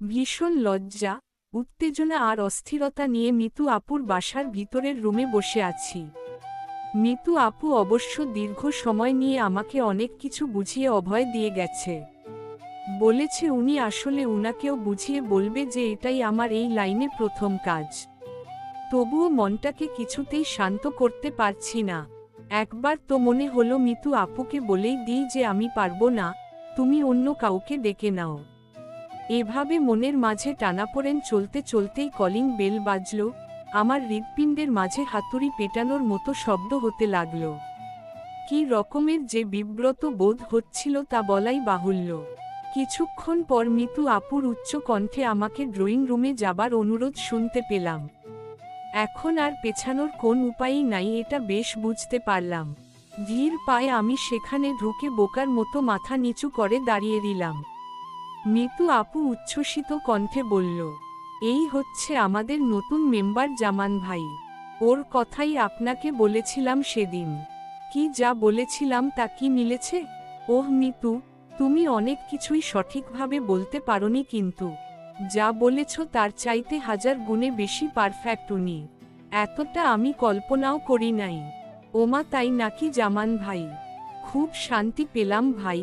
ভীষণ লজ্জা, উত্তেজনা আর অস্থিরতা নিয়ে মিতু আপুর বাসার ভিতরের রুমে বসে আছি। মিতু আপু অবশ্য দীর্ঘ সময় নিয়ে আমাকে অনেক কিছু বুঝিয়ে অভয় দিয়ে গেছে। বলেছে উনি আসলে উনাকেও বুঝিয়ে বলবে যে এটাই আমার এই লাইনে প্রথম কাজ। তবুও মনটাকে কিছুতেই শান্ত করতে পারছি না। একবার তো মনে হলো মিতু আপুকে বলেই দিই যে আমি পারব না, তুমি অন্য কাউকে ডেকে নাও। এভাবে মনের মাঝে টানাপোড়েন চলতে চলতেই কলিং বেল বাজল। আমার হৃৎপিণ্ডের মাঝে হাতুড়ি পেটানোর মতো শব্দ হতে লাগল। কি রকমের যে বিব্রত বোধ হচ্ছিল তা বলাই বাহুল্য। কিছুক্ষণ পর মিতু আপুর উচ্চ কণ্ঠে আমাকে ড্রয়িং রুমে যাবার অনুরোধ শুনতে পেলাম। এখন আর পেছানোর কোন উপায়ই নাই, এটা বেশ বুঝতে পারলাম। ধীর পায়ে আমি সেখানে ঢুকে বোকার মতো মাথা নিচু করে দাঁড়িয়ে দিলাম। মিতু আপু উচ্ছ্বসিত কণ্ঠে বলল, এই হচ্ছে আমাদের নতুন মেম্বার জামান ভাই। ওর কথাই আপনাকে বলেছিলাম সেদিন। কি যা বলেছিলাম তা কি মিলেছে? ওহ মিতু, তুমি অনেক কিছুই সঠিকভাবে বলতে পারোনি কিন্তু। যা বলেছ তার চাইতে হাজার গুণে বেশি পারফেক্ট উনি। এতটা আমি কল্পনাও করি নাই। ওমা তাই নাকি জামান ভাই? খুব শান্তি পেলাম ভাই,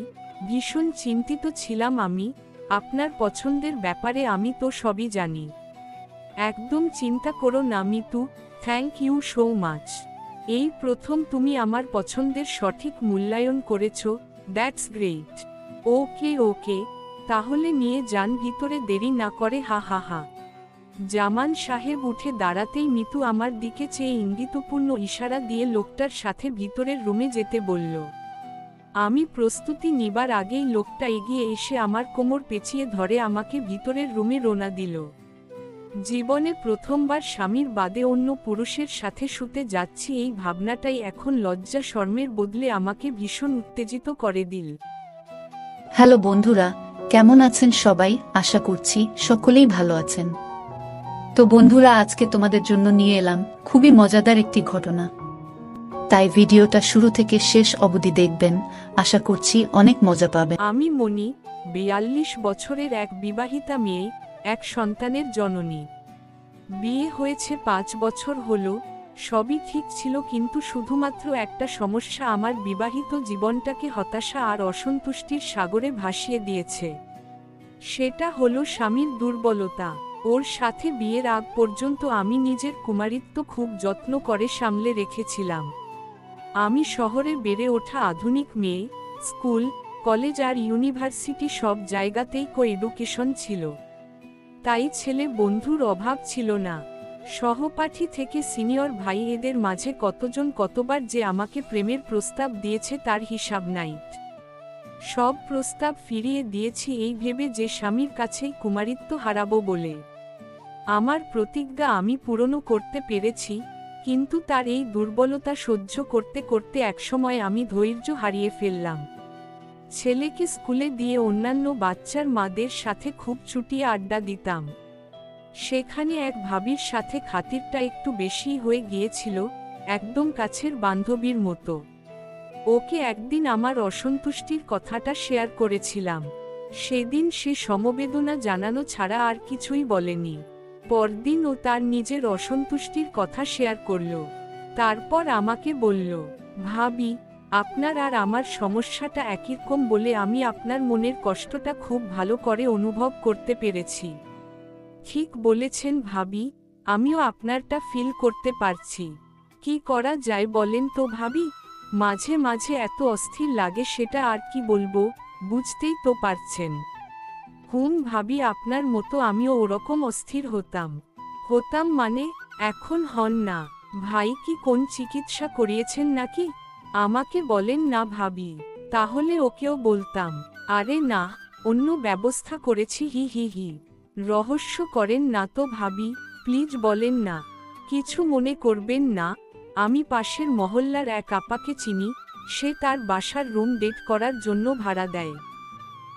ভীষণ চিন্তিত ছিলাম আমি আপনার পছন্দের ব্যাপারে আমি তো সবই জানি। একদম চিন্তা করো না, Mitu. Thank you so much এই প্রথম তুমি আমার পছন্দের সঠিক মূল্যায়ন করেছ। দ্যাটস গ্রেট ওকে ওকে তাহলে নিয়ে যান, ভিতরে দেরি না করে। হা হা হা। জামান সাহেব উঠে দাঁড়াতেই মিতু আমার দিকে চেয়ে ইঙ্গিতপূর্ণ ইশারা দিয়ে লোকটার সাথে ভিতরের রুমে যেতে বলল। আমি প্রস্তুতি নিবার আগেই লোকটা এগিয়ে এসে আমার কোমর পেঁচিয়ে ধরে আমাকে ভিতরের রুমে রোনা দিল। জীবনে প্রথমবার স্বামীর বাদে অন্য পুরুষের সাথে শুতে যাচ্ছি এই ভাবনাটাই এখন লজ্জা শর্মের বদলে আমাকে ভীষণ উত্তেজিত করে দিল। হ্যালো বন্ধুরা, কেমন আছেন সবাই? আশা করছি সকলেই ভালো আছেন। তো বন্ধুরা, আজকে তোমাদের জন্য নিয়ে এলাম খুবই মজাদার একটি ঘটনা। তাই ভিডিওটা শুরু থেকে শেষ অবধি দেখবেন। আশা করছি অনেক মজা পাবেন। আমি মনি, বিয়াল্লিশ বছরের এক বিবাহিতা মেয়ে, এক সন্তানের জননী। বিয়ে হয়েছে পাঁচ বছর হল, সবই ঠিক ছিল কিন্তু শুধুমাত্র একটা সমস্যা আমার বিবাহিত জীবনটাকে হতাশা আর অসন্তুষ্টির সাগরে ভাসিয়ে দিয়েছে। সেটা হলো স্বামীর দুর্বলতা। ওর সাথে বিয়ের আগ পর্যন্ত আমি নিজের কুমারিত্ব খুব যত্ন করে সামলে রেখেছিলাম। আমি শহরে বেড়ে ওঠা আধুনিক মেয়ে, স্কুল, কলেজ আর ইউনিভার্সিটি সব জায়গাতেই কো এডুকেশন ছিল। তাই ছেলে বন্ধুর অভাব ছিল না। সহপাঠী থেকে সিনিয়র ভাই এদের মাঝে কতজন কতবার যে আমাকে প্রেমের প্রস্তাব দিয়েছে তার হিসাব নাই। সব প্রস্তাব ফিরিয়ে দিয়েছি এই ভেবে যে স্বামীর কাছেই কুমারিত্ব হারাবো বলে। আমার প্রতিজ্ঞা আমি পূরণও করতে পেরেছি কিন্তু তার এই দুর্বলতা সহ্য করতে করতে একসময় আমি ধৈর্য হারিয়ে ফেললাম। ছেলেকে স্কুলে দিয়ে অন্যান্য বাচ্চার মাদের সাথে খুব চুটিয়ে আড্ডা দিতাম। সেখানে এক ভাবির সাথে খাতিরটা একটু বেশি হয়ে গিয়েছিল, একদম কাছের বান্ধবীর মতো। ওকে একদিন আমার অসন্তুষ্টির কথাটা শেয়ার করেছিলাম। সেদিন সে সমবেদনা জানানো ছাড়া আর কিছুই বলেনি। পরদিন ও তার নিজের অসন্তুষ্টির কথা শেয়ার করল। তারপর আমাকে বলল, ভাবি, আপনার আর আমার সমস্যাটা একইরকম বলে আমি আপনার মনের কষ্টটা খুব ভালো করে অনুভব করতে পেরেছি। ঠিক বলেছেন ভাবি, আমিও আপনারটা ফিল করতে পারছি। কি করা যায় বলেন তো ভাবি? মাঝে মাঝে এত অস্থির লাগে সেটা আর কি বলব, বুঝতেই তো পারছেন। হুম, ভাবি, আপনার মতো আমিও ওরকম অস্থির হতাম। হতাম মানে এখন হন না। ভাই, কি কোন চিকিৎসা করিয়েছেন নাকি? আমাকে বলেন না, ভাবি। তাহলে ওকেও বলতাম। আরে না, অন্য ব্যবস্থা করেছি, হি হি হি। রহস্য করেন না তো, ভাবি, প্লিজ বলেন না। কিছু মনে করবেন না। আমি পাশের মহল্লার এক আপাকে চিনি, সে তার বাসার রুম ডেট করার জন্য ভাড়া দেয়।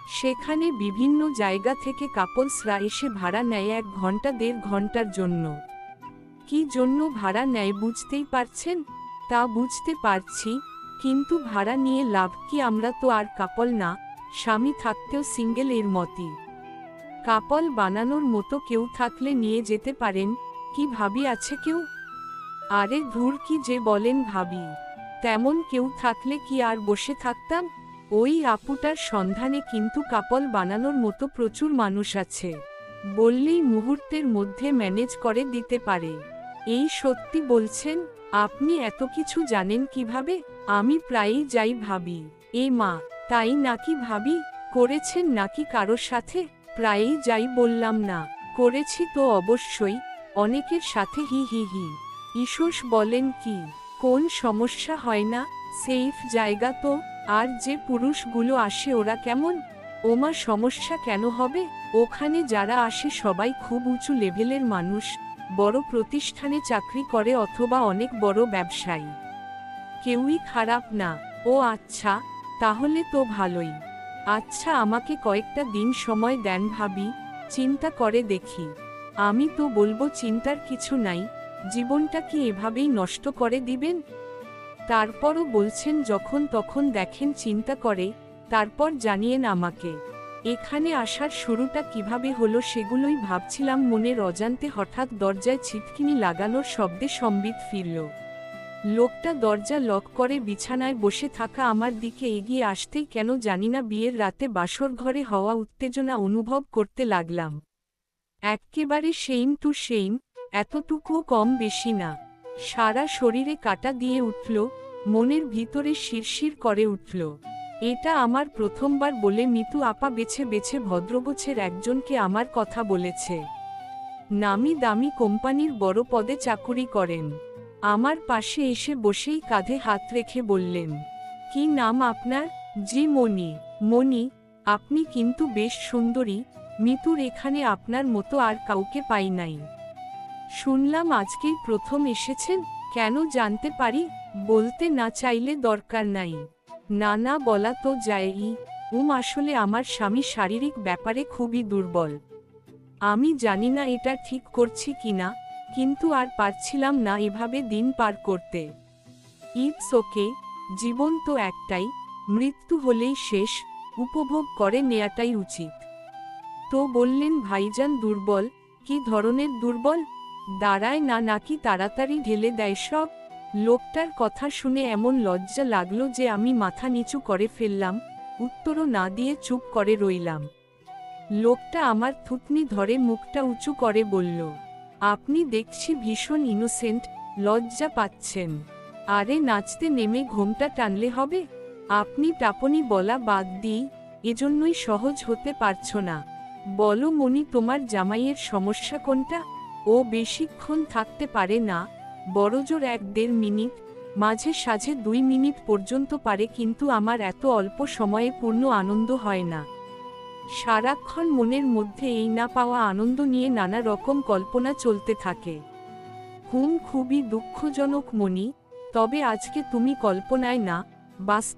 সেখানে বিভিন্ন জায়গা থেকে কাপলসরা এসে ভাড়া নেয় এক ঘণ্টা দেড় ঘণ্টার জন্য। কি জন্য ভাড়া নেয় বুঝতেই পারছেন? তা বুঝতে পারছি, কিন্তু ভাড়া নিয়ে লাভ কি আমরা তো আর কাপল না, স্বামী থাকতেও সিঙ্গেল এর মতই। কাপল বানানোর মতো কেউ থাকলে নিয়ে যেতে পারেন, কি ভাবি আছে কেউ? আরে ধুর কি যে বলেন ভাবি, তেমন কেউ থাকলে কি আর বসে থাকতাম? ওই আপুটার সন্ধানে কিন্তু কাপল বানানোর মতো প্রচুর মানুষ আছে। বললেই মুহূর্তের মধ্যে ম্যানেজ করে দিতে পারে। এই সত্যি বলছেন, আপনি এত কিছু জানেন কীভাবে? আমি প্রায়ই যাই ভাবি, এ মা, তাই নাকি ভাবি? করেছেন নাকি কারোর সাথে? প্রায়ই যাই বললাম, না, করেছি তো অবশ্যই। অনেকের সাথে হি হি হি। ঈশ্বস বলেন কি, কোন সমস্যা হয় না, সেফ জায়গা তো। আর যে পুরুষগুলো আসে ওরা কেমন? ওমা, সমস্যা কেন হবে? ওখানে যারা আসে সবাই খুব উঁচু লেভেলের মানুষ, বড় প্রতিষ্ঠানে চাকরি করে অথবা অনেক বড় ব্যবসায়ী। কেউই খারাপ না। ও আচ্ছা তাহলে তো ভালোই। আচ্ছা আমাকে কয়েকটা দিন সময় দেন ভাবি, চিন্তা করে দেখি। আমি তো বলব, চিন্তার কিছু নাই। জীবনটা কি এভাবেই নষ্ট করে দিবেন? তারপরও বলছেন, যখন তখন দেখেন চিন্তা করে, তারপর জানিয়েন আমাকে। এখানে আসার শুরুটা কীভাবে হলো সেগুলোই ভাবছিলাম মনের অজান্তে হঠাৎ দরজায় ছিটকিনি লাগানোর শব্দে সম্বিত ফিরল। লোকটা দরজা লক করে বিছানায় বসে থাকা আমার দিকে এগিয়ে আসতেই কেন জানি না বিয়ের রাতে বাসর ঘরে হওয়া উত্তেজনা অনুভব করতে লাগলাম। এক্কেবারে সেইম টু সেইম, এতটুকুও কম বেশি না। সারা শরীরে কাটা দিয়ে উঠল, মনের ভিতরে শিরশির করে উঠল। এটা আমার প্রথমবার বলে মিতু আপা বেছে বেছে ভদ্রগোছের একজনকে আমার কথা বলেছে। নামি দামি কোম্পানির বড় পদে চাকুরি করেন। আমার পাশে এসে বসেই কাঁধে হাত রেখে বললেন, কি নাম আপনার? জি, মণি। মণি, আপনি কিন্তু বেশ সুন্দরী। মিতুর এখানে আপনার মতো আর কাউকে পাই নাই। শুনলাম আজকেই প্রথম এসেছেন, কেন জানতে পারি, বলতে না চাইলে দরকার নাই। না না, বলা তো যায়ই, উম, আসলে আমার স্বামী শারীরিক ব্যাপারে খুবই দুর্বল। আমি জানি না এটা ঠিক করছি কিনা, কিন্তু আর পারছিলাম না এভাবে দিন পার করতে। ইটস ওকে, জীবন তো একটাই, মৃত্যু হলেই শেষ, উপভোগ করে নেয়াটাই উচিত। তো বললেন, ভাইজান দুর্বল, কি ধরনের দুর্বল? দাঁড়ায় না নাকি তাড়াতাড়ি ঢেলে দেয় সব? লোকটার কথা শুনে এমন লজ্জা লাগল যে আমি মাথা নিচু করে ফেললাম, উত্তরও না দিয়ে চুপ করে রইলাম। লোকটা আমার থুতনি ধরে মুখটা উঁচু করে বলল, আপনি দেখছি ভীষণ ইনোসেন্ট লজ্জা পাচ্ছেন। আরে নাচতে নেমে ঘোমটা টানলে হবে? আপনি টাপনি বলা বাদ দিই, এজন্যই সহজ হতে পারছ না। বলো মনি তোমার জামাইয়ের সমস্যা কোনটা? ও বেশিক্ষণ থাকতে পারে না, বড়জোর এক দেড় মিনিট, মাঝে সাঝে দুই মিনিট পর্যন্ত পারে কিন্তু আমার এত অল্প সময়ে পূর্ণ আনন্দ হয় না। সারাক্ষণ মনের মধ্যে এই না পাওয়া আনন্দ নিয়ে নানা রকম কল্পনা চলতে থাকে। হুম খুবই দুঃখজনক মনি তবে আজকে তুমি কল্পনায় না, বাস্তব